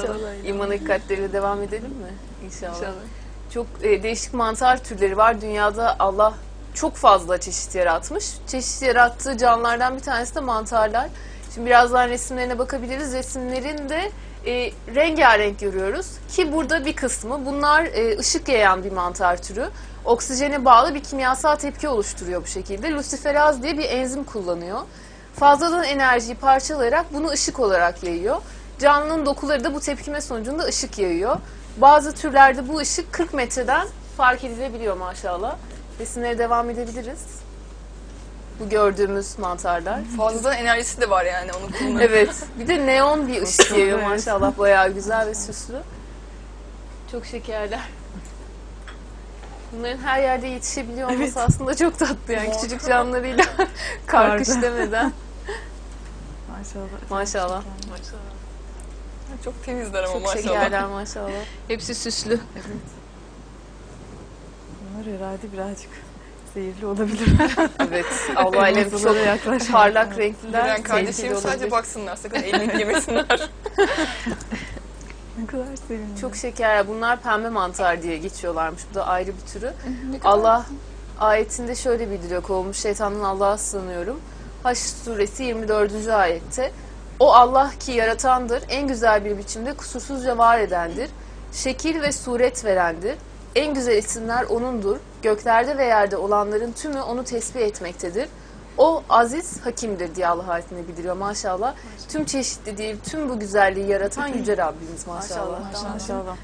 İnşallah. İman hakikatleriyle devam edelim mi? İnşallah. İnşallah. Çok e, değişik mantar türleri var. Dünyada Allah çok fazla çeşit yaratmış. Çeşit yarattığı canlılardan bir tanesi de mantarlar. Şimdi birazdan resimlerine bakabiliriz. Resimlerin de e, rengarenk görüyoruz. Ki burada bir kısmı bunlar e, ışık yayan bir mantar türü. Oksijene bağlı bir kimyasal tepki oluşturuyor bu şekilde. Luciferaz diye bir enzim kullanıyor. Fazladan enerjiyi parçalayarak bunu ışık olarak yayıyor. Canlının dokuları da bu tepkime sonucunda ışık yayıyor. Bazı türlerde bu ışık 40 metreden fark edilebiliyor maşallah. Resimlere devam edebiliriz. Bu gördüğümüz mantarlar. Fazladan enerjisi de var yani onu kullanıyor. Evet. Bir de neon bir ışık yayıyor maşallah. Bayağı güzel ve süslü. Çok şekerler. Bunların her yerde yetişebiliyor olması Evet. aslında çok tatlı yani küçücük canlılarıyla karkış demeden. Maşallah. Maşallah. Maşallah. Çok temizler ama Çok maşallah. şekerler maşallah. Hepsi süslü. Bunlar herhalde birazcık zehirli olabilir. Evet. Allah ile çok yaklaşmayın. parlak renkliler. Bilen kardeşim sadece olabilir. baksınlar sakın elini yemesinler. Ne kadar sevimli. Çok şeker. Bunlar pembe mantar diye geçiyorlarmış. Bu da ayrı bir türü. Allah ayetinde şöyle bildiriyor. Kovulmuş şeytandan Allah'a sığınıyorum. Haş suresi 24. ayette. O Allah ki yaratandır, en güzel bir biçimde kusursuzca var edendir. Şekil ve suret verendir. En güzel isimler O'nundur. Göklerde ve yerde olanların tümü O'nu tesbih etmektedir. O aziz hakimdir diye Allah ayetinde bildiriyor maşallah. Tüm çeşitli değil, tüm bu güzelliği yaratan yüce Rabbimiz maşallah. Maşallah. Maşallah.